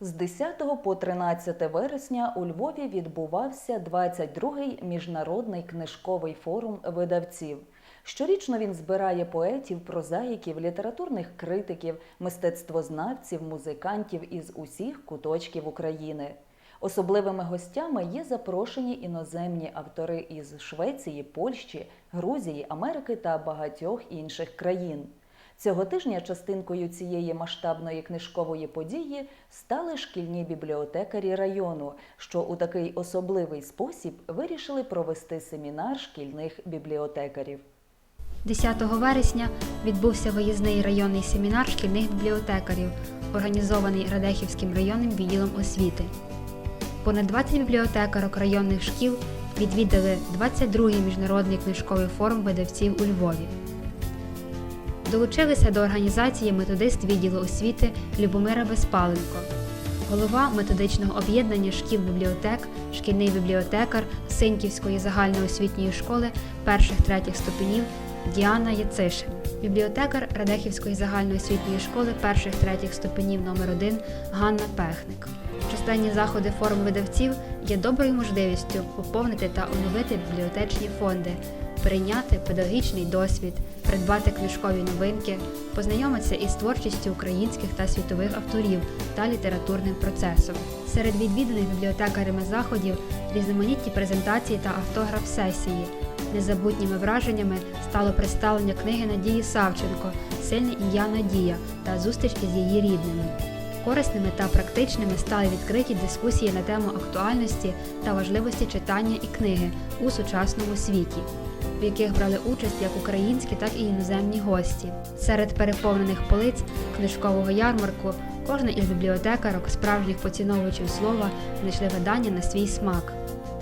З 10 по 13 вересня у Львові відбувався 22-й міжнародний книжковий форум видавців. Щорічно він збирає поетів, прозаїків, літературних критиків, мистецтвознавців, музикантів із усіх куточків України. Особливими гостями є запрошені іноземні автори із Швеції, Польщі, Грузії, Америки та багатьох інших країн. Цього тижня частинкою цієї масштабної книжкової події стали шкільні бібліотекарі району, що у такий особливий спосіб вирішили провести семінар шкільних бібліотекарів. 10 вересня відбувся виїзний районний семінар шкільних бібліотекарів, організований Радехівським районним відділом освіти. Понад 20 бібліотекарок районних шкіл відвідали 22-й міжнародний книжковий форум видавців у Львові. Долучилися до організації методист відділу освіти Любомира Безпаленко, голова методичного об'єднання шкіл бібліотек, шкільний бібліотекар Синьківської загальноосвітньої школи перших-третіх ступенів Діана Яцишин, бібліотекар Радехівської загальноосвітньої школи перших-третіх ступенів номер 1 Ганна Пехник. Численні заходи форум видавців є доброю можливістю поповнити та оновити бібліотечні фонди, перейняти педагогічний досвід, придбати книжкові новинки, познайомитися із творчістю українських та світових авторів та літературним процесом. Серед відвіданих бібліотекарями заходів різноманітні презентації та автограф-сесії. Незабутніми враженнями стало представлення книги Надії Савченко Сильне ім'я Надія та зустріч із її рідними. Корисними та практичними стали відкриті дискусії на тему актуальності та важливості читання і книги у сучасному світі, в яких брали участь як українські, так і іноземні гості. Серед переповнених полиць книжкового ярмарку кожна із бібліотекарок, справжніх поціновувачів слова, знайшли видання на свій смак.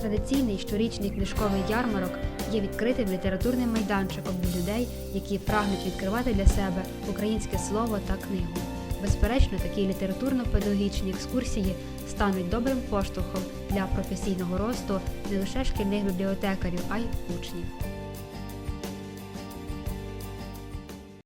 Традиційний щорічний книжковий ярмарок є відкритим літературним майданчиком для людей, які прагнуть відкривати для себе українське слово та книгу. Безперечно, такі літературно-педагогічні екскурсії стануть добрим поштовхом для професійного росту не лише шкільних бібліотекарів, а й учнів.